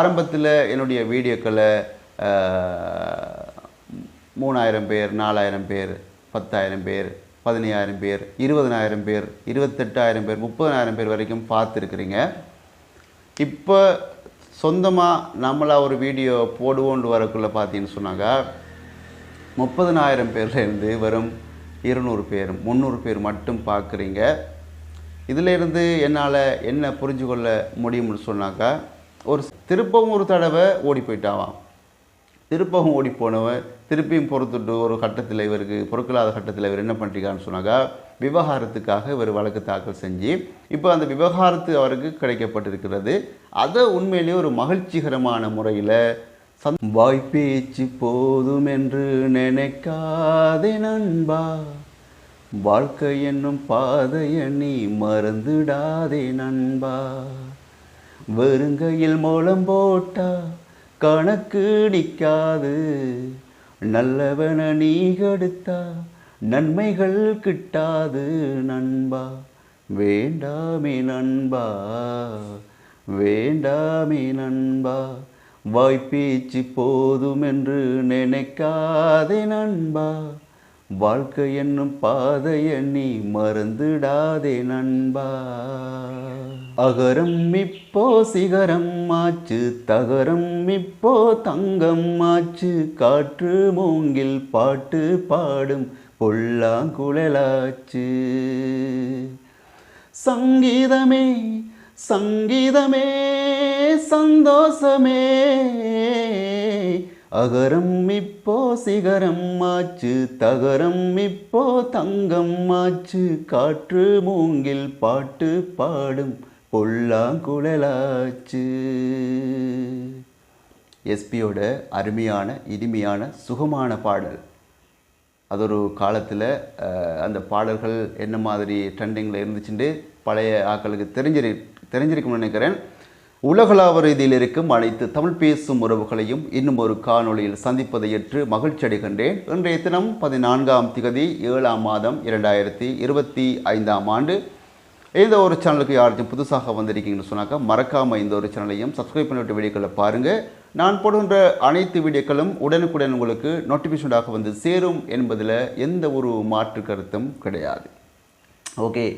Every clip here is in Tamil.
ஆரம்பத்தில் என்னுடைய வீடியோக்களை மூணாயிரம் பேர் நாலாயிரம் பேர் பத்தாயிரம் பேர் பதினையாயிரம் பேர் இருபதனாயிரம் பேர் இருபத்தெட்டாயிரம் பேர் முப்பதனாயிரம் பேர் வரைக்கும் பார்த்துருக்குறீங்க. இப்போ சொந்தமாக நம்மளாக ஒரு வீடியோ போடுவோன்னு வரக்குள்ளே பார்த்தீங்கன்னு சொன்னாங்க. முப்பதனாயிரம் பேர்லேருந்து வெறும் இருநூறு பேர் முந்நூறு பேர் மட்டும் பார்க்குறீங்க இதிலேருந்து என்னால் என்ன புரிஞ்சு கொள்ள முடியும்னு சொன்னாக்கா ஒரு திருப்பவும் ஒரு தடவை ஓடி போயிட்டாவான் திருப்பவும் ஓடி போனவன் திருப்பியும் பொறுத்துட்டு ஒரு கட்டத்தில் இவருக்கு பொருட்களாத கட்டத்தில் இவர் என்ன பண்ணிருக்கான்னு சொன்னாக்கா விவகாரத்துக்காக இவர் வழக்கு தாக்கல் செஞ்சு இப்போ அந்த விவகாரத்து அவருக்கு கிடைக்கப்பட்டிருக்கிறது. அதை உண்மையிலேயே ஒரு மகிழ்ச்சிகரமான முறையில் சந் வாய்ப்பேச்சு போதும் என்று நினைக்காதே நண்பா. வாழ்க்கை என்னும் பாதைய நீ மறந்துடாதே நண்பா. வருங்கையில் மூலம் போட்டா கணக்கு நிற்காது நல்லவன நீ கடுத்தா நன்மைகள் கிட்டாது. நண்பா வேண்டாமே நண்பா வேண்டாமே நண்பா வாய்ப்பேச்சு போதும் என்று நினைக்காதே நண்பா. வாழ்க்கை என்னும் பாதைய நீ மறந்துடாதே நண்பா. அகரம் இப்போ சிகரம் ஆச்சு தகரம் இப்போ தங்கம் ஆச்சு. காற்று மூங்கில் பாட்டு பாடும் பொல்லாங்குழலாச்சு. சங்கீதமே சங்கீதமே சந்தோஷமே. அகரம் இப்போ சிகரம் ஆச்சு தகரம் இப்போ தங்கம் ஆச்சு காற்று மூங்கில் பாட்டு பாடும் பொல்லாங்குழலாச்சு. எஸ்பியோட அருமையான இனிமையான சுகமான பாடல். அது ஒரு காலத்தில் அந்த பாடல்கள் என்ன மாதிரி ட்ரெண்டிங்கில் இருந்துச்சுட்டு பழைய ஆக்களுக்கு தெரிஞ்சிரு தெரிஞ்சிருக்கும்னு நினைக்கிறேன். உலகளாவ ரீதியில் இருக்கும் அனைத்து தமிழ் பேசும் உறவுகளையும் இன்னும் ஒரு காணொளியில் சந்திப்பதை ஏற்று மகிழ்ச்சி அடைகின்றேன். இன்றைய தினம் பதினான்காம் திகதி ஏழாம் மாதம் இரண்டாயிரத்தி இருபத்தி ஐந்தாம் ஆண்டு. இந்த ஒரு சேனலுக்கு யாராச்சும் புதுசாக வந்திருக்கீங்கன்னு சொன்னாக்கா மறக்காமல் இந்த ஒரு சேனலையும் சப்ஸ்கிரைப் பண்ணிவிட்டு வீடியோக்களை பாருங்கள் நான் போடுகின்ற அனைத்து வீடியோக்களும் உடனுக்குடன் உங்களுக்கு நோட்டிஃபிகேஷனாக வந்து சேரும் என்பதில் எந்த ஒரு மாற்று கருத்தும் கிடையாது. ஓகே.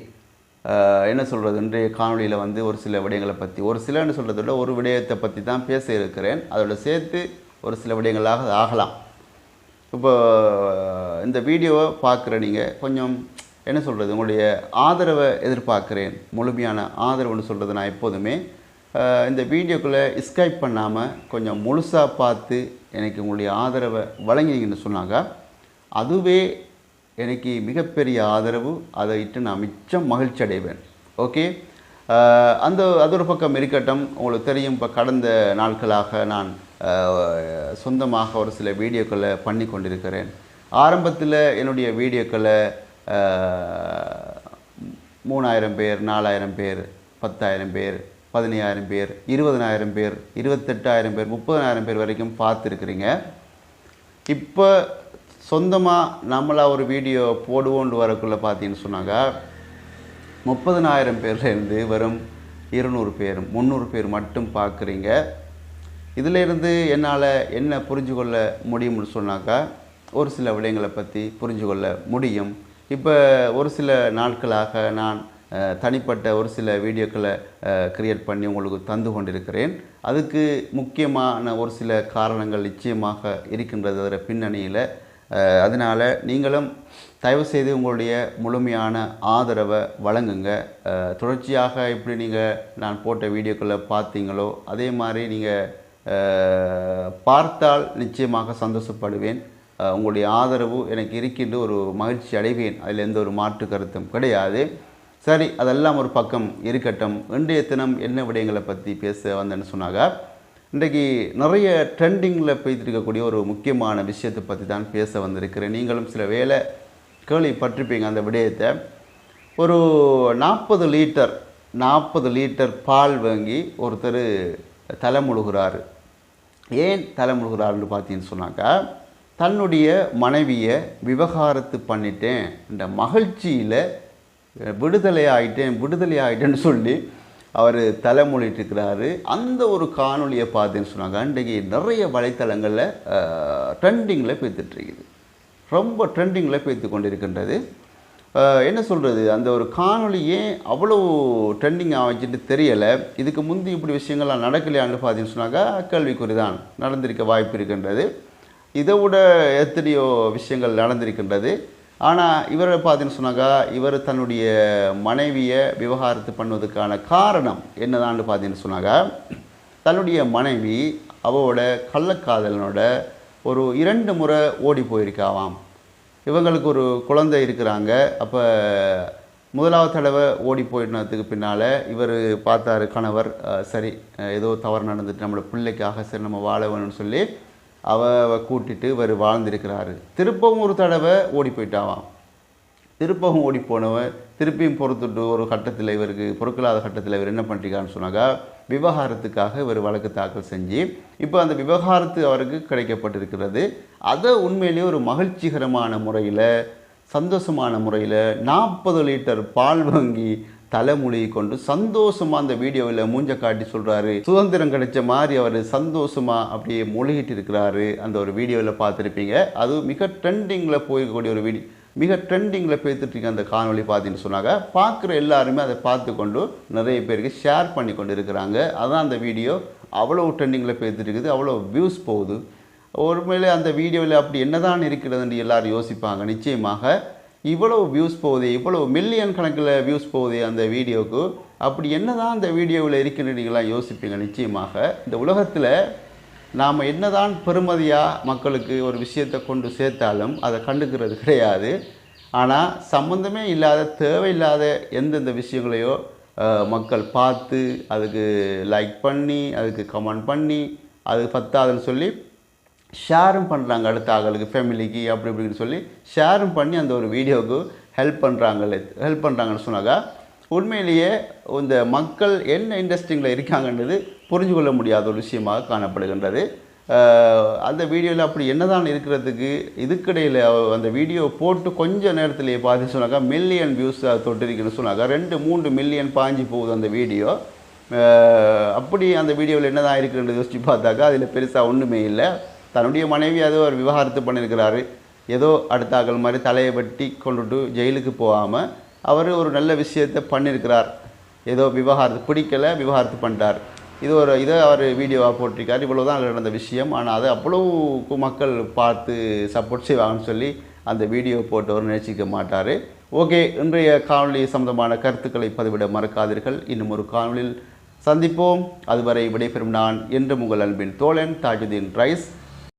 என்ன சொல்கிறது இன்றைய காணொளியில் வந்து ஒரு சில விடயங்களை பற்றி ஒரு சிலன்னு சொல்கிறத விட ஒரு விடயத்தை பற்றி தான் பேச இருக்கிறேன். அதோட சேர்த்து ஒரு சில விடயங்களாக ஆகலாம். இப்போ இந்த வீடியோவை பார்க்குற நீங்கள் கொஞ்சம் என்ன சொல்கிறது உங்களுடைய ஆதரவை எதிர்பார்க்குறேன். முழுமையான ஆதரவுன்னு சொல்கிறது நான் எப்போதுமே. இந்த வீடியோக்குள்ளே ஸ்கைப் பண்ணாமல் கொஞ்சம் முழுசாக பார்த்து எனக்கு உங்களுடைய ஆதரவை வழங்கினீங்கன்னு சொன்னாங்க. அதுவே எனக்கு மிகப்பெரிய ஆதரவு அதை இட்டு நான் மிச்சம் மகிழ்ச்சி அடைவேன் ஓகே அந்த அது ஒரு பக்கம் இருக்கட்டும். உங்களுக்கு தெரியும் இப்போ கடந்த நாட்களாக நான் சொந்தமாக ஒரு சில வீடியோக்களை பண்ணி கொண்டிருக்கிறேன். ஆரம்பத்தில் என்னுடைய வீடியோக்களை மூணாயிரம் பேர் நாலாயிரம் பேர் பத்தாயிரம் பேர் பதினையாயிரம் பேர் இருபதனாயிரம் பேர் இருபத்தெட்டாயிரம் பேர் முப்பதனாயிரம் பேர் வரைக்கும் பார்த்துருக்குறீங்க. இப்போ சொந்தமாக நம்மளாக ஒரு வீடியோ போடுவோன்னு வரக்குள்ளே பார்த்தீங்கன்னு சொன்னாங்க முப்பதனாயிரம் பேர்லேருந்து வெறும் இருநூறு பேர் முந்நூறு பேர் மட்டும் பார்க்குறீங்க இதிலேருந்து என்னால் என்ன புரிஞ்சு கொள்ள முடியும்னு சொன்னாக்கா ஒரு சில விடயங்களை பற்றி புரிஞ்சு கொள்ள முடியும். இப்போ ஒரு சில நாட்களாக நான் தனிப்பட்ட ஒரு சில வீடியோக்களை க்ரியேட் பண்ணி உங்களுக்கு தந்து கொண்டிருக்கிறேன். அதுக்கு முக்கியமான ஒரு சில காரணங்கள் நிச்சயமாக இருக்கின்றது. அதில் பின்னணியில் அதனால் நீங்களும் தயவு செய்து உங்களுடைய முழுமையான ஆதரவை வழங்குங்க. தொடர்ச்சியாக எப்படி நீங்கள் நான் போட்ட வீடியோக்களை பார்த்தீங்களோ அதே மாதிரி நீங்கள் பார்த்தால் நிச்சயமாக சந்தோஷப்படுவேன். உங்களுடைய ஆதரவு எனக்கு இருக்கின்ற ஒரு மகிழ்ச்சி அடைவேன். அதில் எந்த ஒரு மாற்று கருத்தும் கிடையாது. சரி அதெல்லாம் ஒரு பக்கம் இருக்கட்டும். இன்றைய தினம் என்ன விடயங்களை பற்றி பேச வந்தேன்னு சொன்னாங்க. இன்றைக்கு நிறைய ட்ரெண்டிங்கில் போய்த்திருக்கக்கூடிய ஒரு முக்கியமான விஷயத்தை பற்றி தான் பேச வந்திருக்கிறேன். நீங்களும் சில வேளை கேள்விப்பட்டிருப்பீங்க அந்த விடயத்தை. ஒரு நாற்பது லிட்டர் நாற்பது லிட்டர் பால் வாங்கி ஒருத்தர் தலைமுழுகிறாரு. ஏன் தலைமுழுகிறாருன்னு பார்த்தீங்கன்னு சொன்னாக்கா தன்னுடைய மனைவியை விவகாரத்து பண்ணிட்டேன் இந்த மகிழ்ச்சியில் விடுதலை ஆகிட்டேன் விடுதலை ஆகிட்டேன்னு சொல்லி அவர் தலைமொழிட்டிருக்கிறாரு. அந்த ஒரு காணொலியை பார்த்தேன்னு சொன்னாங்க. அன்றைக்கு நிறைய வலைத்தளங்களில் ட்ரெண்டிங்கில் பேத்துட்ருக்குது. ரொம்ப ட்ரெண்டிங்கில் பேத்து கொண்டிருக்கின்றது. என்ன சொல்கிறது அந்த ஒரு காணொலியே அவ்வளோ ட்ரெண்டிங் ஆகிச்சுட்டு தெரியலை? இதுக்கு முந்தி இப்படி விஷயங்கள்லாம் நடக்கலையான்னு பார்த்தீங்கன்னு சொன்னாக்கா கேள்விக்குறி தான் நடந்திருக்க வாய்ப்பு இருக்கின்றது. இதை விட எத்தனையோ விஷயங்கள் நடந்திருக்கின்றது. ஆனால் இவரை பார்த்தீங்கன்னு சொன்னாக்கா இவர் தன்னுடைய மனைவியை விவகாரத்து பண்ணுவதற்கான காரணம் என்னதான்னு பார்த்தீங்கன்னு சொன்னாக்கா தன்னுடைய மனைவி அவளோட கள்ளக்காதலனோட ஒரு இரண்டு முறை ஓடி போயிருக்காவாம். இவங்களுக்கு ஒரு குழந்தை இருக்கிறாங்க. அப்போ முதலாவது தடவை ஓடி போயிடுனதுக்கு பின்னால் இவர் பார்த்தாரு கணவர் சரி ஏதோ தவறு நடந்துட்டு நம்மளோட பிள்ளைக்காக சரி நம்ம வாழ வேணும்னு சொல்லி அவ கூட்டிட்டு இவர் வாழ்ந்திருக்கிறாரு. திருப்பவும் ஒரு தடவை ஓடி போயிட்டாவாம். திருப்பவும் ஓடி போனவன் திருப்பியும் பொறுத்துட்டு ஒரு கட்டத்தில் இவருக்கு பொறுக்கலாத கட்டத்தில் இவர் என்ன பண்ணிருக்கான்னு சொன்னாக்கா விவகாரத்துக்காக இவர் வழக்கு தாக்கல் செஞ்சு இப்போ அந்த விவகாரத்து அவருக்கு கிடைக்கப்பட்டிருக்கிறது. அதை உண்மையிலேயே ஒரு மகிழ்ச்சிகரமான முறையில் சந்தோஷமான முறையில் நாற்பது லிட்டர் பால் வாங்கி தலைமொழியை கொண்டு சந்தோஷமா அந்த வீடியோவில் மூஞ்ச காட்டி சொல்றாரு. சுதந்திரம் கிடைச்ச மாதிரி அவர் சந்தோஷமா அப்படியே மொழிகிட்டு இருக்கிறாரு அந்த ஒரு வீடியோவில் பார்த்துருப்பீங்க. அது மிக ட்ரெண்டிங்கில் போயிருக்கக்கூடிய ஒரு வீடியோ மிக ட்ரெண்டிங்கில் பேத்துட்டு அந்த காணொலி பார்த்தீங்கன்னு சொன்னாங்க. பார்க்குற எல்லாருமே அதை பார்த்து கொண்டு நிறைய பேருக்கு ஷேர் பண்ணி கொண்டு இருக்கிறாங்க. அதான் அந்த வீடியோ. அவ்வளோ ட்ரெண்டிங்கில் பேத்துட்டு இருக்குது அவ்வளோ வியூஸ் போகுது. ஒருமையிலே அந்த வீடியோவில் அப்படி என்னதான் இருக்கிறதுன்னு எல்லாரும் யோசிப்பாங்க. நிச்சயமாக இவ்வளவு வியூஸ் போகுது இவ்வளவு மில்லியன் கணக்கில் வியூஸ் போகுது அந்த வீடியோவுக்கு. அப்படி என்னதான் அந்த வீடியோவில் இருக்குன்னு நீங்களாம் யோசிப்பீங்க? நிச்சயமாக இந்த உலகத்தில் நாம் என்னதான் பெருமதியாக மக்களுக்கு ஒரு விஷயத்தை கொண்டு சேர்த்தாலும் அதை கண்டுக்கிறது கிடையாது. ஆனால் சம்மந்தமே இல்லாத தேவையில்லாத எந்தெந்த விஷயங்களையோ மக்கள் பார்த்து அதுக்கு லைக் பண்ணி அதுக்கு கமெண்ட் பண்ணி அது பத்தாதுன்னு சொல்லி ஷேரும் பண்ணுறாங்க அடுத்த ஆகளுக்கு ஃபேமிலிக்கு அப்படி இப்படின்னு சொல்லி ஷேரும் பண்ணி அந்த ஒரு வீடியோவுக்கு ஹெல்ப் பண்ணுறாங்களே ஹெல்ப் பண்ணுறாங்கன்னு சொன்னாக்கா உண்மையிலேயே இந்த மக்கள் என்ன இன்ட்ரெஸ்டிங்கில் இருக்காங்கன்றது புரிஞ்சு கொள்ள முடியாத ஒரு விஷயமாக காணப்படுகின்றது. அந்த வீடியோவில் அப்படி என்னதான் இருக்கிறதுக்கு இதுக்கிடையில் அந்த வீடியோ போட்டு கொஞ்சம் நேரத்திலேயே பார்த்து சொன்னாக்கா மில்லியன் வியூஸ் தொட்டிருக்குன்னு சொன்னாக்கா ரெண்டு மூன்று மில்லியன் பாஞ்சு போகுது அந்த வீடியோ. அப்படி அந்த வீடியோவில் என்னதான் இருக்குன்றது யோசிச்சு பார்த்தாக்கா அதில் பெருசாக ஒன்றுமே இல்லை. தன்னுடைய மனைவி ஏதோ ஒரு விவாகரத்து பண்ணியிருக்கிறாரு. ஏதோ அடுத்தாக்கள் மாதிரி தலையை வெட்டி கொண்டுட்டு ஜெயிலுக்கு போகாமல் அவர் ஒரு நல்ல விஷயத்தை பண்ணியிருக்கிறார். ஏதோ விவகாரத்து பிடிக்கலை விவகாரத்து பண்ணிட்டார். இது ஒரு இதை அவர் வீடியோவாக போட்டிருக்கார். இவ்வளோ தான் நடந்த விஷயம். ஆனால் அதை அவ்வளவு மக்கள் பார்த்து சப்போர்ட் செய்வாங்கன்னு சொல்லி அந்த வீடியோ போட்டவர் நினைச்சிக்க மாட்டார். ஓகே இன்றைய காணொலி சம்பந்தமான கருத்துக்களை பதிவிட மறக்காதீர்கள். இன்னும் ஒரு காணொலியில் சந்திப்போம். அதுவரை விடைபெறும் நான் என்று உங்கள் அன்பின் தோழன் தாஜுதீன் ரைஸ்.